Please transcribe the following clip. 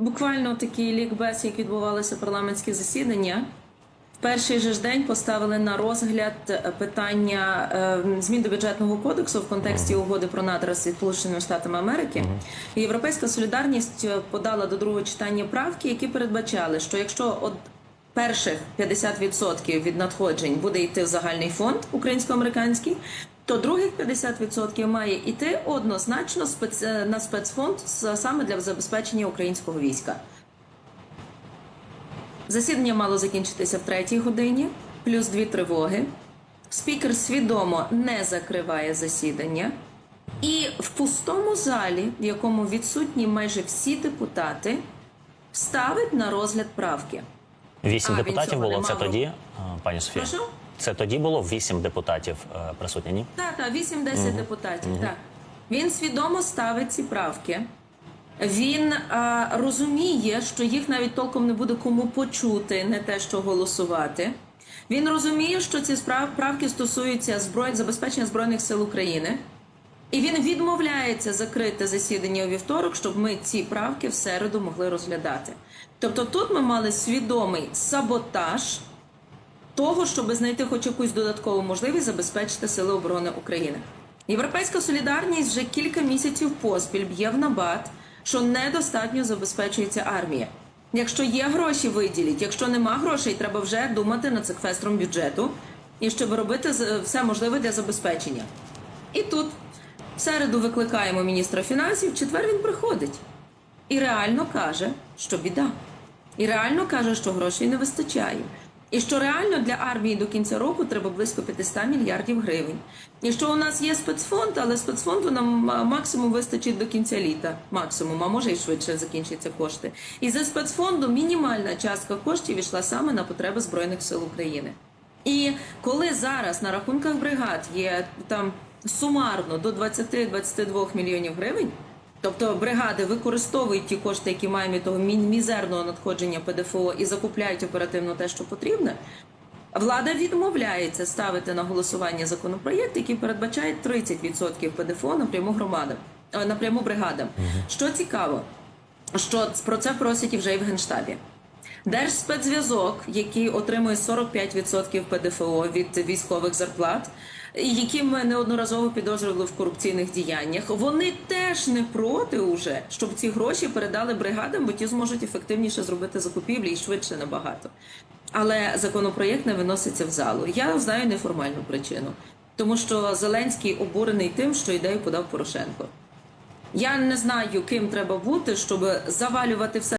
Буквально такий лікбез, як відбувалося парламентське засідання. В перший же ж день поставили на розгляд питання е, змін до бюджетного кодексу в контексті угоди про надра з Сполученими Штатами Америки. І Європейська солідарність е, подала до другого читання правки, які передбачали, що якщо от перших 50% від надходжень буде йти в загальний фонд українсько-американський, то других 50% має йти однозначно е, на спецфонд саме для забезпечення українського війська. Засідання мало закінчитися в третій годині, плюс дві тривоги. Спікер свідомо не закриває засідання. І в пустому залі, в якому відсутні майже всі депутати, ставить на розгляд правки. Вісім депутатів було це тоді, е, пані Софія? Прошу? Це тоді було вісім депутатів е, присутні, ні? Так, так, 8-10 депутатів. Так. Він свідомо ставить ці правки. Він а, розуміє, що їх навіть толком не буде кому почути, не те, що голосувати. Він розуміє, що ці справ- правки стосуються зброй... забезпечення збройних сил України. І він відмовляється закрити засідання у вівторок, щоб ми ці правки в середу могли розглядати. Тобто тут ми мали свідомий саботаж того, щоб знайти хоч якусь додаткову можливість забезпечити сили оборони України. Європейська солідарність вже кілька місяців поспіль б'є в набат, що недостатньо забезпечується армія. Якщо є гроші, виділіть. Якщо нема грошей, треба вже думати над секвестром бюджету і щоб робити все можливе для забезпечення. І тут в середу викликаємо міністра фінансів, в четвер він приходить і реально каже, що біда. І реально каже, що грошей не вистачає. І що реально для армії до кінця року треба близько 500 мільярдів гривень. І що у нас є спецфонд, але спецфонду нам максимум вистачить до кінця літа. Максимум, а може і швидше закінчаться кошти. І за спецфонду мінімальна частка коштів йшла саме на потреби Збройних сил України. І коли зараз на рахунках бригад є там сумарно до 20-22 мільйонів гривень, тобто бригади використовують ті кошти, які мають від того мі- мізерного надходження ПДФО і закупляють оперативно те, що потрібне. Влада відмовляється ставити на голосування законопроєкт, який передбачає 30% ПДФО напряму громадам, е, напряму бригадам. Що цікаво, що про це просять і вже і в генштабі. Держспецзв'язок, який отримує 45% ПДФО від військових зарплат, які ми неодноразово підозрювали в корупційних діяннях, вони теж не проти уже, щоб ці гроші передали бригадам, бо ті зможуть ефективніше зробити закупівлі і швидше набагато. Але законопроєкт не виноситься в залу. Я знаю неформальну причину, тому що Зеленський обурений тим, що ідею подав Порошенко. Я не знаю, ким треба бути, щоб завалювати все.